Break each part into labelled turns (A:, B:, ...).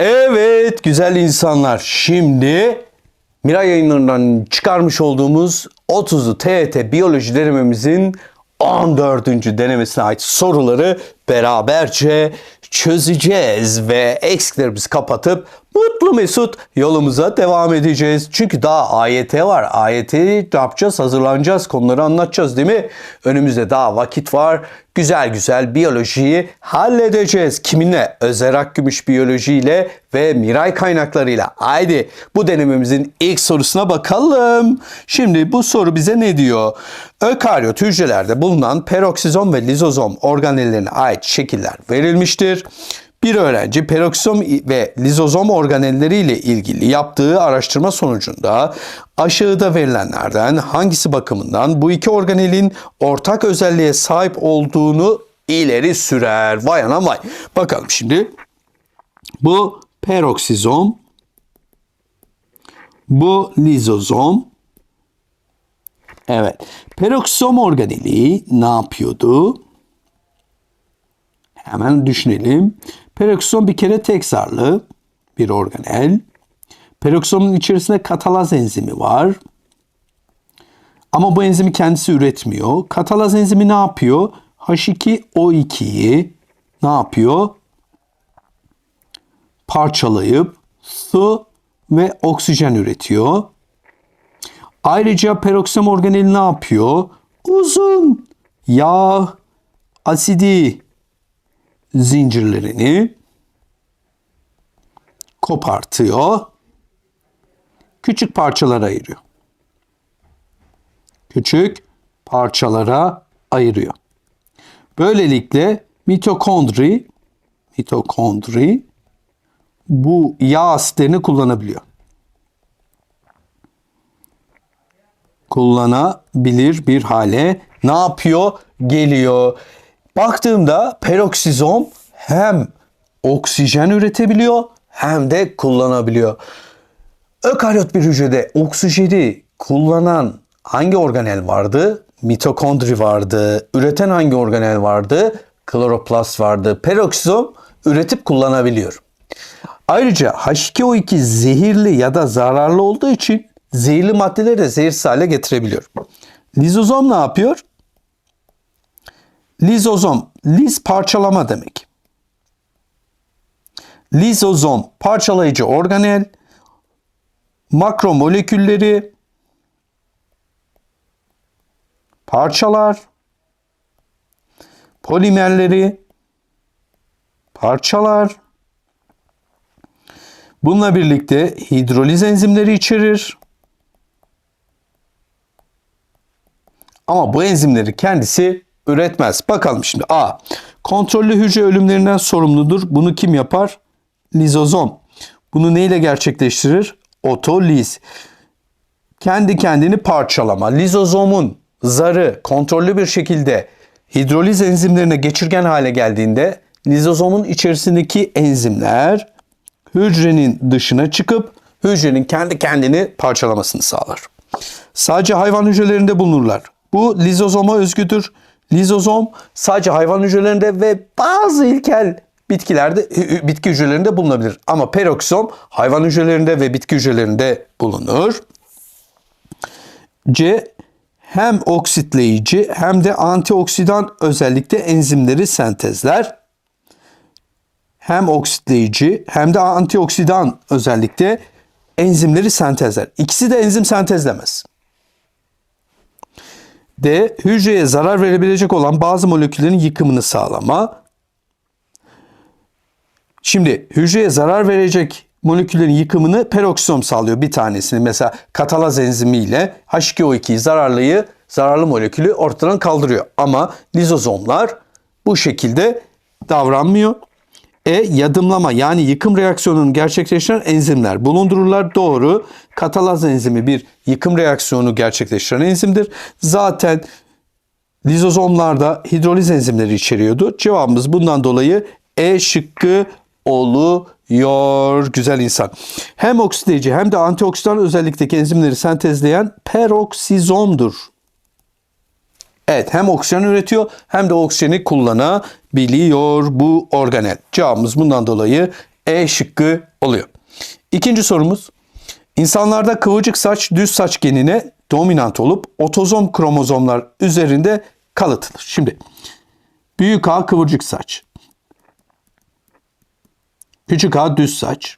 A: Evet güzel insanlar şimdi Miray yayınlarından çıkarmış olduğumuz 30'lu TET biyoloji denememizin 14. denemesine ait soruları beraberce çözeceğiz ve eksiklerimizi kapatıp mutlu mesut yolumuza devam edeceğiz. Çünkü daha AYT var. AYT'yi ne yapacağız? Hazırlanacağız. Konuları anlatacağız değil mi? Önümüzde daha vakit var. Güzel güzel biyolojiyi halledeceğiz. Kiminle? Özer Akgümüş biyolojiyle ve Miray kaynaklarıyla. Haydi bu denememizin ilk sorusuna bakalım. Şimdi bu soru bize ne diyor? Ökaryot hücrelerde bulunan peroksizom ve lizozom organellerine ait şekiller verilmiştir. Bir öğrenci peroksom ve lizozom organelleriyle ilgili yaptığı araştırma sonucunda aşağıda verilenlerden hangisi bakımından bu iki organelin ortak özelliğe sahip olduğunu ileri sürer. Vay anam vay. Bakalım şimdi. Bu peroksizom, bu lizozom. Evet. Peroksizom organeli ne yapıyordu? Hemen düşünelim. Peroksom bir kere tek zarlı bir organel. Peroksomun içerisinde katalaz enzimi var. Ama bu enzimi kendisi üretmiyor. Katalaz enzimi ne yapıyor? H2O2'yi ne yapıyor? Parçalayıp su ve oksijen üretiyor. Ayrıca peroksom organeli ne yapıyor? Uzun yağ asidi zincirlerini kopartıyor. Küçük parçalara ayırıyor. Küçük parçalara ayırıyor. Böylelikle mitokondri mitokondri bu yağ asitlerini kullanabiliyor. Kullanabilir bir hale ne yapıyor? Geliyor. Baktığımda peroksizom hem oksijen üretebiliyor hem de kullanabiliyor. Ökaryot bir hücrede oksijeni kullanan hangi organel vardı? Mitokondri vardı. Üreten hangi organel vardı? Kloroplast vardı. Peroksizom üretip kullanabiliyor. Ayrıca H2O2 zehirli ya da zararlı olduğu için zehirli maddeleri de zehirsiz hale getirebiliyor. Lizozom ne yapıyor? Lizozom, liz parçalama demek. Lizozom parçalayıcı organel, makromolekülleri parçalar, polimerleri parçalar. Bununla birlikte hidroliz enzimleri içerir. Ama bu enzimleri kendisi üretmez. Bakalım şimdi A. Kontrollü hücre ölümlerinden sorumludur. Bunu kim yapar? Lizozom. Bunu neyle gerçekleştirir? Otoliz. Kendi kendini parçalama. Lizozomun zarı kontrollü bir şekilde hidroliz enzimlerine geçirgen hale geldiğinde lizozomun içerisindeki enzimler hücrenin dışına çıkıp hücrenin kendi kendini parçalamasını sağlar. Sadece hayvan hücrelerinde bulunurlar. Bu lizozoma özgüdür. Lizozom sadece hayvan hücrelerinde ve bazı ilkel bitkilerde bitki hücrelerinde bulunabilir. Ama peroksom hayvan hücrelerinde ve bitki hücrelerinde bulunur. C hem oksitleyici hem de antioksidan özellikle enzimleri sentezler. Hem oksitleyici hem de antioksidan özellikle enzimleri sentezler. İkisi de enzim sentezlemez. D. Hücreye zarar verebilecek olan bazı moleküllerin yıkımını sağlama. Şimdi hücreye zarar verecek moleküllerin yıkımını peroksom sağlıyor bir tanesini. Mesela katalaz enzimiyle H2O2'yi zararlıyı zararlı molekülü ortadan kaldırıyor. Ama lizozomlar bu şekilde davranmıyor. E yadımlama yani yıkım reaksiyonunu gerçekleştiren enzimler bulundururlar. Doğru. Katalaz enzimi bir yıkım reaksiyonu gerçekleştiren enzimdir. Zaten lizozomlarda hidroliz enzimleri içeriyordu. Cevabımız bundan dolayı E şıkkı oluyor. Güzel insan. Hem oksideyici hem de antioksidan özellikteki enzimleri sentezleyen peroksizomdur. Evet hem oksijen üretiyor hem de oksijeni kullanabiliyor bu organel. Cevabımız bundan dolayı E şıkkı oluyor. İkinci sorumuz. İnsanlarda kıvırcık saç düz saç genine dominant olup otozom kromozomlar üzerinde kalıtılır. Şimdi büyük A kıvırcık saç. Küçük A düz saç.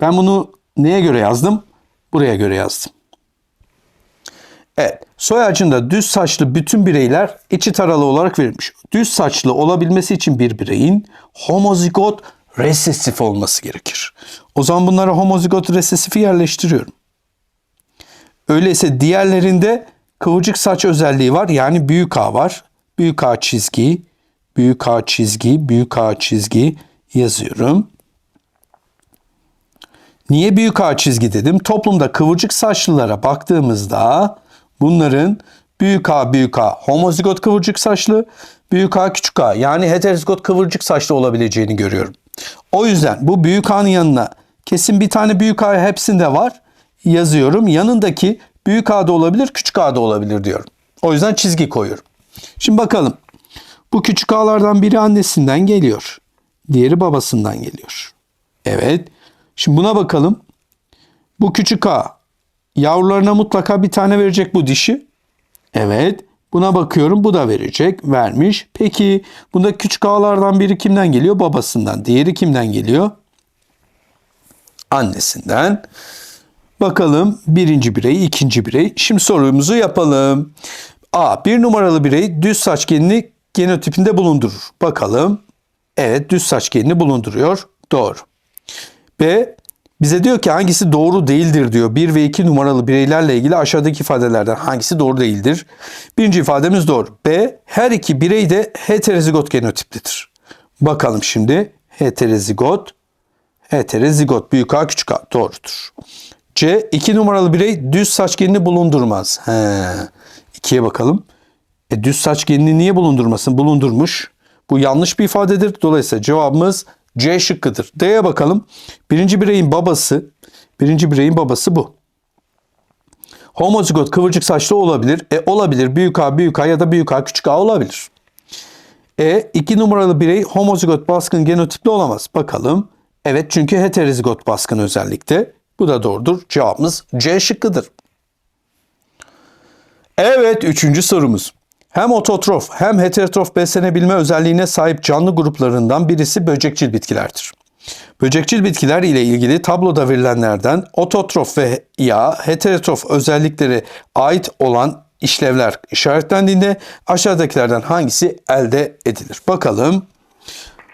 A: Ben bunu neye göre yazdım? Buraya göre yazdım. Evet, soy ağacında düz saçlı bütün bireyler içi taralı olarak verilmiş. Düz saçlı olabilmesi için bir bireyin homozigot resesif olması gerekir. O zaman bunlara homozigot resesifi yerleştiriyorum. Öyleyse diğerlerinde kıvırcık saç özelliği var. Yani büyük A var. Büyük A çizgi, büyük A çizgi, büyük A çizgi yazıyorum. Niye büyük A çizgi dedim? Toplumda kıvırcık saçlılara baktığımızda bunların büyük A büyük A homozigot kıvırcık saçlı, büyük A küçük A yani heterozigot kıvırcık saçlı olabileceğini görüyorum. O yüzden bu büyük A'nın yanına kesin bir tane büyük A hepsinde var yazıyorum. Yanındaki büyük A da olabilir, küçük A da olabilir diyorum. O yüzden çizgi koyuyorum. Şimdi bakalım. Bu küçük A'lardan biri annesinden geliyor. Diğeri babasından geliyor. Evet. Şimdi buna bakalım. Bu küçük A yavrularına mutlaka bir tane verecek bu dişi. Evet. Buna bakıyorum bu da verecek. Vermiş. Peki bunda küçük A'lardan biri kimden geliyor? Babasından. Diğeri kimden geliyor? Annesinden. Bakalım birinci birey, ikinci birey. Şimdi sorumuzu yapalım. A. Bir numaralı birey düz saç genini genotipinde bulundurur. Bakalım. Evet düz saç genini bulunduruyor. Doğru. B. Bize diyor ki hangisi doğru değildir diyor. 1 ve 2 numaralı bireylerle ilgili aşağıdaki ifadelerden hangisi doğru değildir? Birinci ifademiz doğru. B. Her iki birey de heterozigot genotiplidir. Bakalım şimdi. Heterozigot. Heterozigot. Büyük A küçük A. Doğrudur. C. 2 numaralı birey düz saç genini bulundurmaz. He. 2'ye bakalım. E, düz saç genini niye bulundurmasın? Bulundurmuş. Bu yanlış bir ifadedir. Dolayısıyla cevabımız C şıkkıdır. D'ye bakalım. Birinci bireyin babası, birinci bireyin babası bu. Homozigot kıvırcık saçlı olabilir. E olabilir. Büyük A, büyük A ya da büyük A, küçük A olabilir. E iki numaralı birey homozigot baskın genotipli olamaz. Bakalım. Evet çünkü heterozigot baskın özellikte. Bu da doğrudur. Cevabımız C şıkkıdır. Evet üçüncü sorumuz. Hem ototrof hem heterotrof beslenebilme özelliğine sahip canlı gruplarından birisi böcekçil bitkilerdir. Böcekçil bitkiler ile ilgili tabloda verilenlerden ototrof ve ya heterotrof özellikleri ait olan işlevler işaretlendiğinde aşağıdakilerden hangisi elde edilir? Bakalım.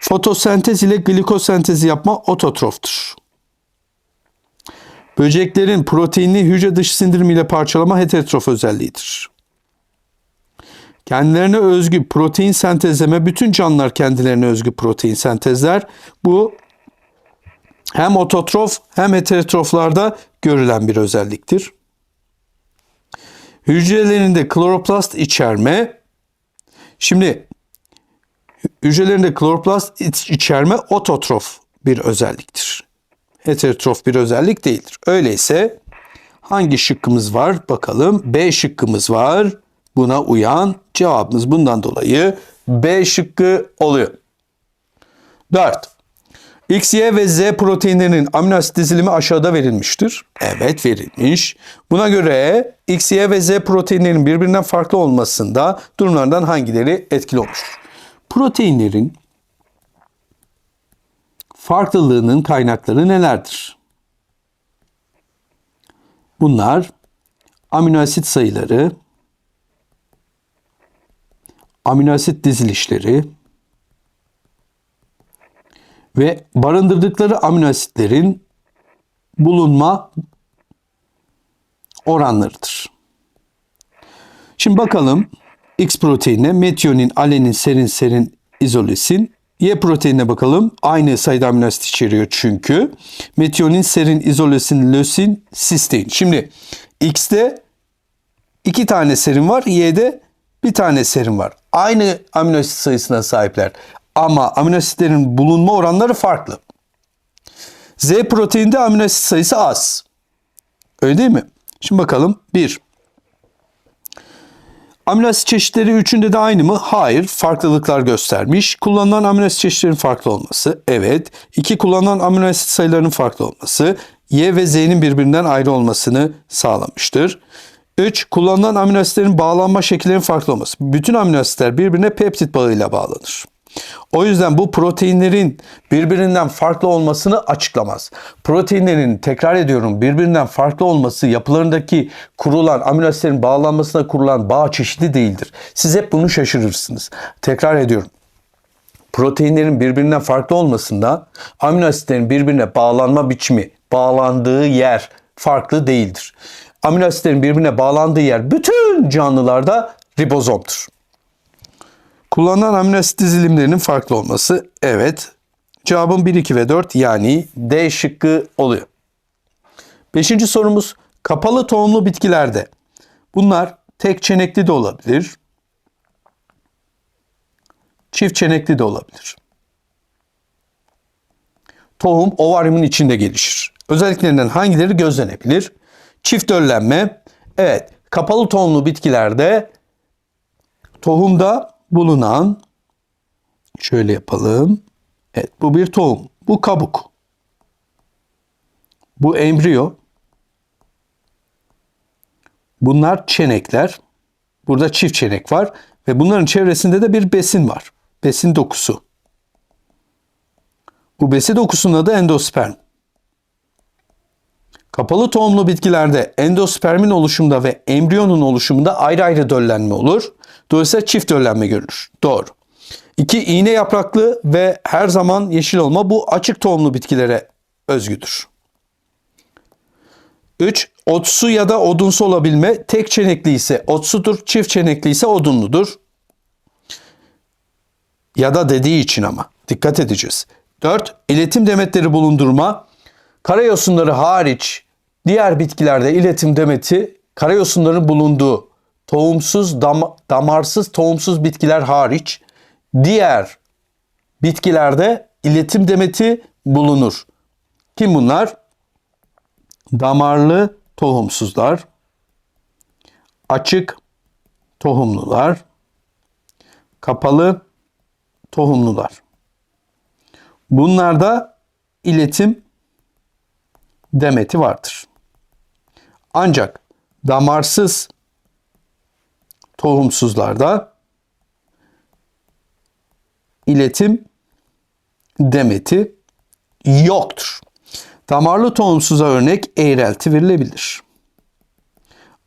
A: Fotosentez ile glikosentezi yapma ototroftur. Böceklerin proteinini hücre dışı sindirim ile parçalama heterotrof özelliğidir. Kendilerine özgü protein sentezleme bütün canlılar kendilerine özgü protein sentezler. Bu hem ototrof hem heterotroflarda görülen bir özelliktir. Hücrelerinde kloroplast içerme. Şimdi hücrelerinde kloroplast içerme ototrof bir özelliktir. Heterotrof bir özellik değildir. Öyleyse hangi şıkkımız var bakalım. B şıkkımız var. Buna uyan cevabımız bundan dolayı B şıkkı oluyor. 4. X, Y ve Z proteinlerinin amino asit dizilimi aşağıda verilmiştir. Evet verilmiş. Buna göre X, Y ve Z proteinlerinin birbirinden farklı olmasında durumlardan hangileri etkili olmuştur? Proteinlerin farklılığının kaynakları nelerdir? Bunlar amino asit sayıları, amino asit dizilişleri ve barındırdıkları amino asitlerin bulunma oranlarıdır. Şimdi bakalım X proteinine metionin, alenin, serin, serin, izolesin. Y proteinine bakalım. Aynı sayıda amino asit içeriyor çünkü. Metionin, serin, izolesin, lösin, sistein. Şimdi X'te iki tane serin var. Y'de bir tane serin var. Aynı amino asit sayısına sahipler. Ama amino asitlerin bulunma oranları farklı. Z proteinde amino asit sayısı az. Öyle değil mi? Şimdi bakalım. 1. Amino asit çeşitleri üçünde de aynı mı? Hayır. Farklılıklar göstermiş. Kullanılan amino asit çeşitlerinin farklı olması. Evet. İki kullanılan amino asit sayılarının farklı olması. Y ve Z'nin birbirinden ayrı olmasını sağlamıştır. 3. Kullanılan amino asitlerin bağlanma şekillerinin farklı olması. Bütün amino asitler birbirine peptit bağıyla bağlanır. O yüzden bu proteinlerin birbirinden farklı olmasını açıklamaz. Proteinlerin tekrar ediyorum birbirinden farklı olması yapılarındaki kurulan amino asitlerin bağlanmasına kurulan bağ çeşidi değildir. Siz hep bunu şaşırırsınız. Tekrar ediyorum. Proteinlerin birbirinden farklı olmasında amino asitlerin birbirine bağlanma biçimi, bağlandığı yer farklı değildir. Amino asitlerin birbirine bağlandığı yer bütün canlılarda ribozomdur. Kullanılan amino asit dizilimlerinin farklı olması evet. Cevabım 1, 2 ve 4 yani D şıkkı oluyor. Beşinci sorumuz kapalı tohumlu bitkilerde. Bunlar tek çenekli de olabilir. Çift çenekli de olabilir. Tohum ovaryumun içinde gelişir. Özelliklerinden hangileri gözlenebilir? Çift döllenme. Evet, kapalı tohumlu bitkilerde tohumda bulunan şöyle yapalım. Evet, bu bir tohum. Bu kabuk. Bu embriyo. Bunlar çenekler. Burada çift çenek var ve bunların çevresinde de bir besin var. Besin dokusu. Bu besin dokusunun adı endosperm. Kapalı tohumlu bitkilerde endospermin oluşumunda ve embriyonun oluşumunda ayrı ayrı döllenme olur. Dolayısıyla çift döllenme görülür. Doğru. İki iğne yapraklı ve her zaman yeşil olma bu açık tohumlu bitkilere özgüdür. 3. Otsu ya da odunsu olabilme tek çenekli ise otsudur, çift çenekli ise odunludur. Ya da dediği için ama dikkat edeceğiz. 4. İletim demetleri bulundurma Karayosunları hariç diğer bitkilerde iletim demeti karayosunların bulunduğu tohumsuz, dam damarsız, tohumsuz bitkiler hariç diğer bitkilerde iletim demeti bulunur. Kim bunlar? Damarlı tohumsuzlar, açık tohumlular, kapalı tohumlular. Bunlarda iletim demeti vardır. Ancak damarsız tohumsuzlarda iletim demeti yoktur. Damarlı tohumsuza örnek eğrelti verilebilir.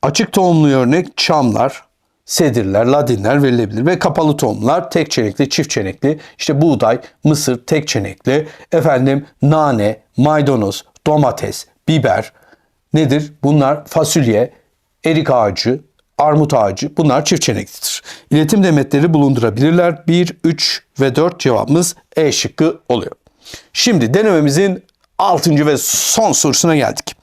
A: Açık tohumlu örnek çamlar, sedirler, ladinler verilebilir ve kapalı tohumlar tek çenekli, çift çenekli, işte buğday, mısır tek çenekli, efendim nane, maydanoz, domates, biber nedir? Bunlar fasulye, erik ağacı, armut ağacı bunlar çift çeneklidir. İletim demetleri bulundurabilirler. 1, 3 ve 4 cevabımız E şıkkı oluyor. Şimdi denememizin 6. ve son sorusuna geldik.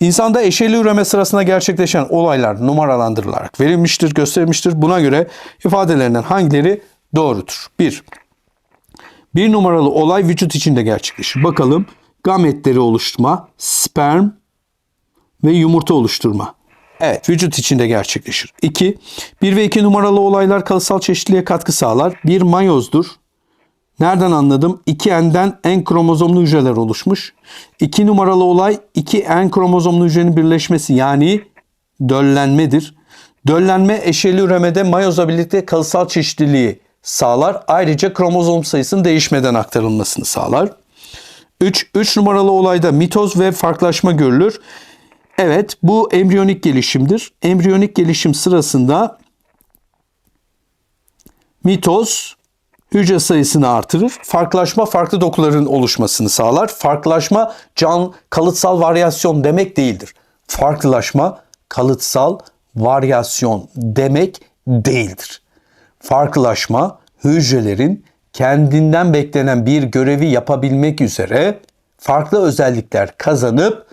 A: İnsanda eşeli üreme sırasında gerçekleşen olaylar numaralandırılarak verilmiştir, gösterilmiştir. Buna göre ifadelerinden hangileri doğrudur? 1. Bir numaralı olay vücut içinde gerçekleşir. Bakalım gametleri oluşturma, sperm ve yumurta oluşturma. Evet vücut içinde gerçekleşir. 2. 1 ve 2 numaralı olaylar kalıtsal çeşitliliğe katkı sağlar. Bir mayozdur. Nereden anladım? 2N'den en kromozomlu hücreler oluşmuş. 2 numaralı olay 2 en kromozomlu hücrenin birleşmesi yani döllenmedir. Döllenme eşeli üremede mayozla birlikte kalıtsal çeşitliliği sağlar. Ayrıca kromozom sayısının değişmeden aktarılmasını sağlar. 3. 3 numaralı olayda mitoz ve farklılaşma görülür. Evet bu embriyonik gelişimdir. Embriyonik gelişim sırasında mitoz hücre sayısını artırır. Farklılaşma farklı dokuların oluşmasını sağlar. Farklılaşma can kalıtsal varyasyon demek değildir. Farklılaşma kalıtsal varyasyon demek değildir. Farklılaşma hücrelerin kendinden beklenen bir görevi yapabilmek üzere farklı özellikler kazanıp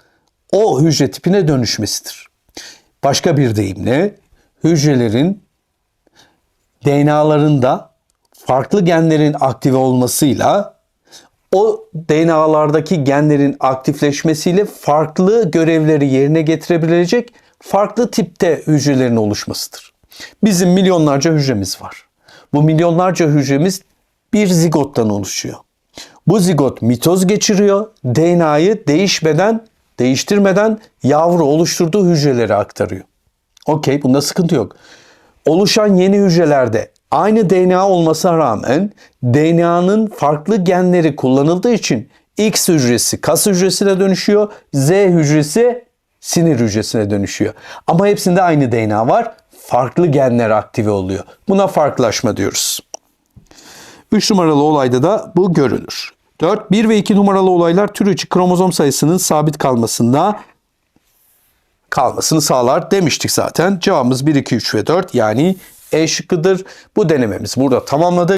A: o hücre tipine dönüşmesidir. Başka bir deyimle hücrelerin DNA'larında farklı genlerin aktive olmasıyla o DNA'lardaki genlerin aktifleşmesiyle farklı görevleri yerine getirebilecek farklı tipte hücrelerin oluşmasıdır. Bizim milyonlarca hücremiz var. Bu milyonlarca hücremiz bir zigottan oluşuyor. Bu zigot mitoz geçiriyor. DNA'yı değişmeden, değiştirmeden yavru oluşturduğu hücrelere aktarıyor. Okey bunda sıkıntı yok. Oluşan yeni hücrelerde aynı DNA olmasına rağmen DNA'nın farklı genleri kullanıldığı için X hücresi kas hücresine dönüşüyor, Z hücresi sinir hücresine dönüşüyor. Ama hepsinde aynı DNA var. Farklı genler aktive oluyor. Buna farklılaşma diyoruz. 3 numaralı olayda da bu görülür. 4, 1 ve 2 numaralı olaylar tür içi kromozom sayısının sabit kalmasında kalmasını sağlar demiştik zaten. Cevabımız 1, 2, 3 ve 4 yani E şıkkıdır. Bu denememiz burada tamamladık.